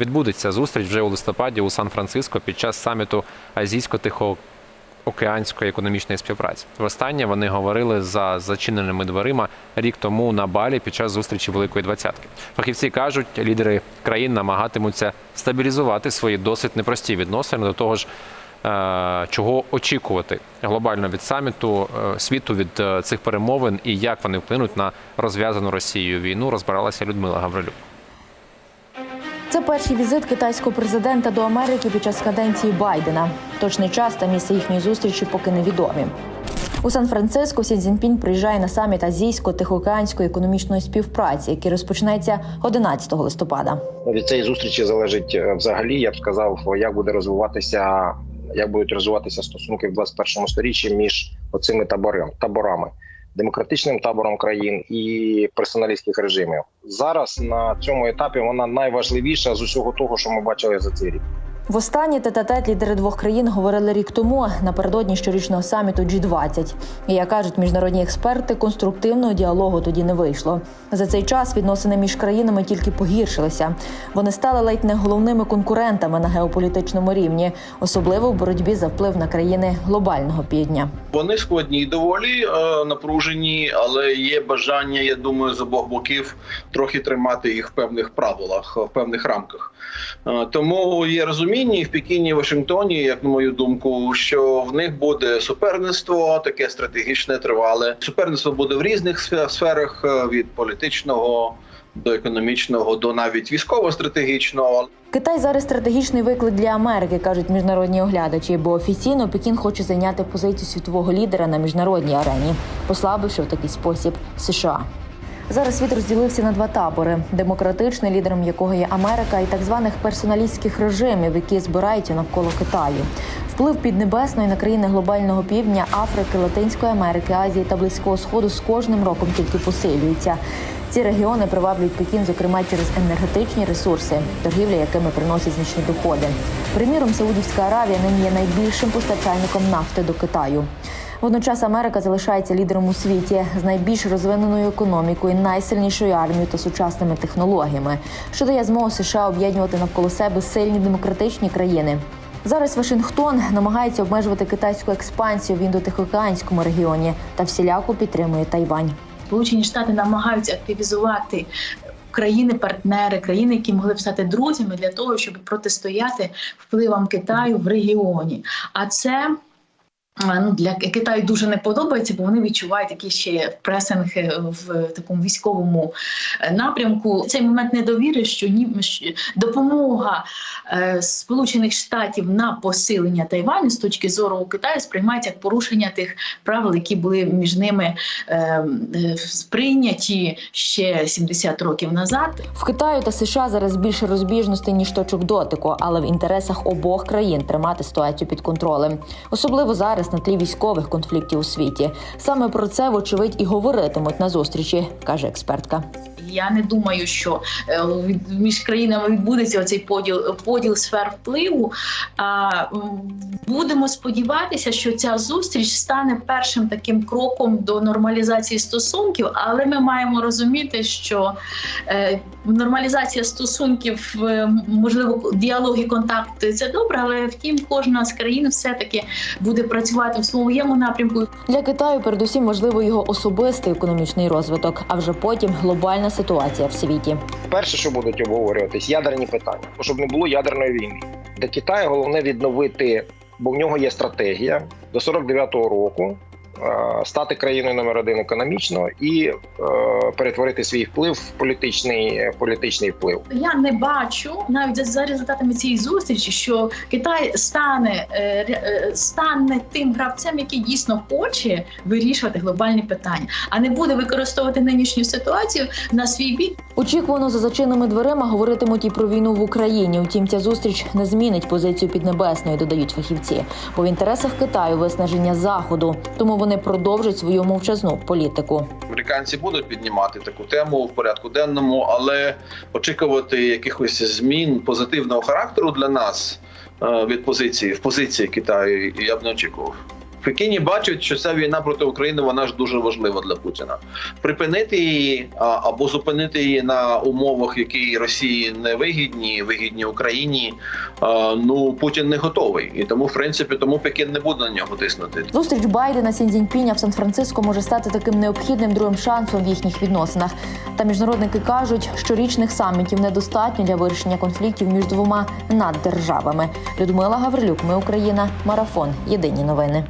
відбудеться зустріч вже у листопаді у Сан-Франциско під час саміту Азійсько-Тихого океанської економічної співпраці. Востаннє вони говорили за зачиненими дверима рік тому на Балі під час зустрічі Великої двадцятки. Фахівці кажуть, лідери країн намагатимуться стабілізувати свої досить непрості відносини до того ж. е, Чого очікувати глобально від саміту е, світу від е, цих перемовин і як вони вплинуть на розв'язану Росією війну, розбиралася Людмила Гаврилюк. Це перший візит китайського президента до Америки під час каденції Байдена. Точний час та місце їхньої зустрічі поки невідомі. У Сан-Франциско Сі Цзіньпінь приїжджає на саміт Азійсько-Тихоокеанської економічної співпраці, який розпочнеться 11 листопада. від цієї зустрічі залежить е, взагалі, я б сказав, як буде розвиватися, як будуть розвиватися стосунки в 21 сторіччі між оцими таборами демократичним табором країн і персоналістських режимів. Зараз на цьому етапі вона найважливіша з усього того, що ми бачили за цей рік. Востаннє тет-а-тет лідери двох країн говорили рік тому напередодні щорічного саміту G20. І як кажуть міжнародні експерти, конструктивного діалогу тоді не вийшло. За цей час відносини між країнами тільки погіршилися. Вони стали ледь не головними конкурентами на геополітичному рівні, особливо в боротьбі за вплив на країни глобального півдня. Вони складні доволі е, напружені, але є бажання, я думаю, з обох боків трохи тримати їх в певних правилах, в певних рамках. Е, тому є розуміння і в Пекіні, Вашингтоні, як на мою думку, що в них буде суперництво, таке стратегічне, тривале. Суперництво буде в різних сферах е, від політичного до економічного, до навіть військово-стратегічного. Китай зараз стратегічний виклик для Америки, кажуть міжнародні оглядачі, бо офіційно Пекін хоче зайняти позицію світового лідера на міжнародній арені, послабивши в такий спосіб США. Зараз світ розділився на два табори: демократичний, лідером якого є Америка, і так званих персоналістських режимів, які збираються навколо Китаю. Вплив піднебесної на країни глобального півдня, Африки, Латинської Америки, Азії та Близького Сходу з кожним роком тільки посилюється. Ці регіони приваблюють Пекін, зокрема через енергетичні ресурси, торгівля якими приносять значні доходи. Приміром, Саудівська Аравія нині є найбільшим постачальником нафти до Китаю. Водночас Америка залишається лідером у світі з найбільш розвиненою економікою, найсильнішою армією та сучасними технологіями, що дає змогу США об'єднувати навколо себе сильні демократичні країни. Зараз Вашингтон намагається обмежувати китайську експансію в індотихоокеанському регіоні та всіляко підтримує Тайвань. Сполучені Штати намагаються активізувати країни-партнери, країни, які могли б стати друзями для того, щоб протистояти впливам Китаю в регіоні. А це ну, для Китаю дуже не подобається, бо вони відчувають якийсь ще пресинг в такому військовому е, напрямку. Цей момент недовіри, що ні допомога е, Сполучених Штатів на посилення Тайваню з точки зору Китаю сприймається як порушення тих правил, які були між ними е, сприйняті ще 70 років назад. В Китаю та США зараз більше розбіжностей ніж точок дотику, але в інтересах обох країн тримати ситуацію під контролем, особливо зараз на тлі військових конфліктів у світі. Саме про це, вочевидь, і говоритимуть на зустрічі, каже експертка. Я не думаю, що е, між країнами відбудеться оцей поділ поділ сфер впливу. А будемо сподіватися, що ця зустріч стане першим таким кроком до нормалізації стосунків, але ми маємо розуміти, що е, нормалізація стосунків, е, можливо, діалог і контакти це добре, але втім, кожна з країн все таки буде працювати в своєму напрямку. Для Китаю передусім можливо його особистий економічний розвиток, а вже потім глобальна ситуація в світі. Перше, що будуть обговорюватись, ядерні питання, Бо щоб не було ядерної війни. Для Китаю головне відновити, бо в нього є стратегія до 49-го року. Е, Стати країною номер один економічно і е, перетворити свій вплив в політичний, політичний вплив. Я не бачу навіть за- за результатами цієї зустрічі, що Китай стане, е, е, стане тим гравцем, який дійсно хоче вирішувати глобальні питання, а не буде використовувати нинішню ситуацію на свій бік. Очікувано за зачиненими дверима говоритимуть і про війну в Україні. Утім, ця зустріч не змінить позицію Піднебесної, додають фахівці. Бо в інтересах Китаю виснаження заходу, тому вони продовжать свою мовчазну політику. Американці будуть піднімати таку тему в порядку денному, але очікувати якихось змін позитивного характеру для нас е, від позиції в позиції Китаю я б не очікував. Пекіні бачать, що ця війна проти України вона ж дуже важлива для Путіна. Припинити її або зупинити її на умовах, які Росії не вигідні, вигідні Україні. Ну Путін не готовий, і тому, в принципі, тому Пекін не буде на нього тиснути. Зустріч Байдена Сін Цзіньпіня в Сан-Франциско може стати таким необхідним другим шансом в їхніх відносинах. Та міжнародники кажуть, що річних самітів недостатньо для вирішення конфліктів між двома наддержавами. Людмила Гаврилюк, ми Україна, марафон. Єдині новини.